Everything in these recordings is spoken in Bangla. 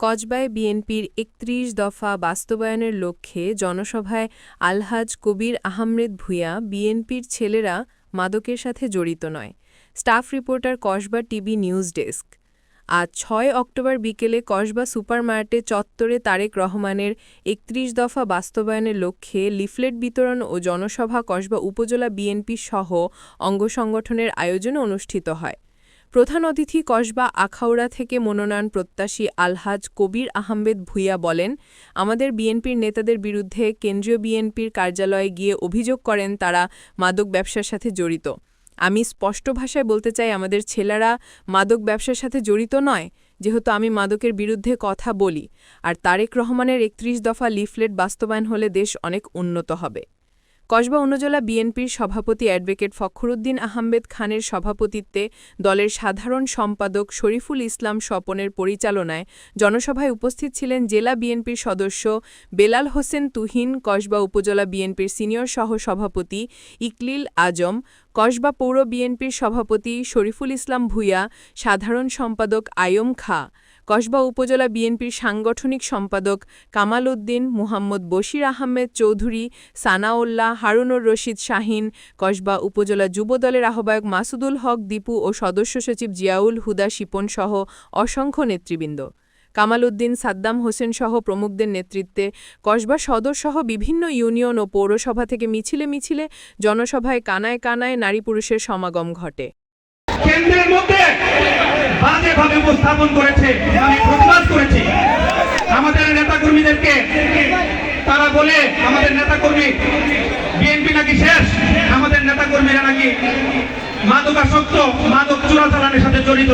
কজবায় বিএনপির একত্রিশ দফা বাস্তবায়নের লক্ষ্যে জনসভায় আলহাজ কবির আহমেদ ভূঁইয়া বিএনপির ছেলেরা মাদকের সাথে জড়িত নয়। Staff reporter Kasba TV news desk. আজ ছয় অক্টোবর বিকেলে কসবা সুপারমার্টে চত্বরে তারেক রহমানের একত্রিশ দফা বাস্তবায়নের লক্ষ্যে লিফলেট বিতরণ ও জনসভা কসবা উপজেলা বিএনপি সহ অঙ্গ সংগঠনের আয়োজনে অনুষ্ঠিত হয়। প্রধান অতিথি কসবা আখাউড়া থেকে মনোনয়ন প্রত্যাশী আলহাজ কবির আহমেদ ভূঁইয়া বলেন, আমাদের বিএনপির নেতাদের বিরুদ্ধে কেন্দ্রীয় বিএনপির কার্যালয়ে গিয়ে অভিযোগ করেন তারা মাদক ব্যবসার সাথে জড়িত। আমি স্পষ্ট ভাষায় বলতে চাই, আমাদের ছেলেরা মাদক ব্যবসার সাথে জড়িত নয়, যেহেতু আমি মাদকের বিরুদ্ধে কথা বলি। আর তারেক রহমানের একত্রিশ দফা লিফলেট বাস্তবায়ন হলে দেশ অনেক উন্নত হবে। কসবা উপজেলা বিএনপির সভাপতি অ্যাডভোকেট ফখরুদ্দিন আহমেদ খানের সভাপতিত্বে দলের সাধারণ সম্পাদক শরীফুল ইসলাম স্বপনের পরিচালনায় জনসভায় উপস্থিত ছিলেন জেলা বিএনপির সদস্য বেলাল হোসেন তুহিন, কসবা উপজেলা বিএনপির সিনিয়র সহ সভাপতি ইকলিল আজম, কসবা পৌর বিএনপির সভাপতি শরীফুল ইসলাম ভূঁইয়া, সাধারণ সম্পাদক আয়ম খা। কসবা উপজেলা বিএনপির সাংগঠনিক সম্পাদক কামাল উদ্দিন, মুহাম্মদ বশির আহমেদ চৌধুরী, সানাউল্লাহ, হারুনুর রশিদ শাহিন, কসবা উপজেলা যুবদলের আহ্বায়ক মাসুদুল হক, দীপু ও সদস্য সচিব জিয়াউল হুদা শিপন সহ অসংখ্য নেতৃবৃন্দ। কামাল উদ্দিন, সাদ্দাম হোসেন সহ প্রমুখদের নেতৃত্বে কসবা সদর সহ বিভিন্ন ইউনিয়ন ও পৌরসভা থেকে মিছিলে মিছিলে জনসভায় কানায় কানায় নারী পুরুষের সমাগম ঘটে। কেন্দ্রের মধ্যে বাজেভাবে উপস্থাপন করেছে, আমি প্রতিবাদ করেছি। আমাদের নেতা কর্মীদেরকে তারা বলে, আমাদের নেতা কর্মী বিএনপি নাকি শেষ? আমাদের নেতা কর্মীরা নাকি মাদকাসক্ত, মাদক চোরাচালানের সাথে জড়িত।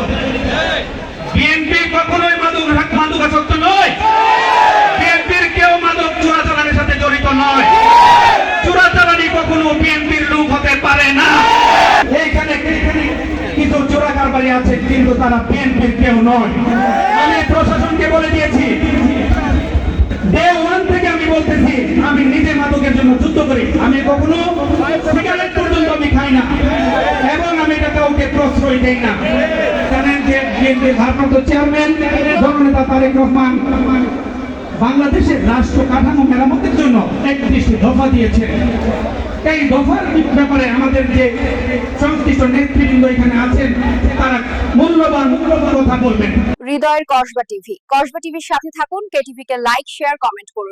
কারবারি আছে, কিন্তু তারা বিএনপির কেউ নয়। আমি প্রশাসনকে বলে দিয়েছি ডে ওয়ান থেকে আমি বলতেছি, আমি নিজে মাদকের জন্য যুদ্ধ করি। আমি কখনো সিগারেট পর্যন্ত আমি খাই না। এবং আমি এটা কাউকে প্রশ্রয় দেই না। জানেন যে বিএনপির ভারপ্রাপ্ত চেয়ারম্যান জননেতা তারেক রহমান বাংলাদেশের রাষ্ট্র কাঠামো মেরামতের জন্য একত্রিশটি দফা দিয়েছে। এই দফার ব্যাপারে আমাদের যে সংশ্লিষ্ট নেতৃবৃন্দ এখানে আছেন হৃদয়ের কসবা টিভি। কসবা টিভির সাথে থাকুন কেটিভিকে লাইক শেয়ার কমেন্ট করুন।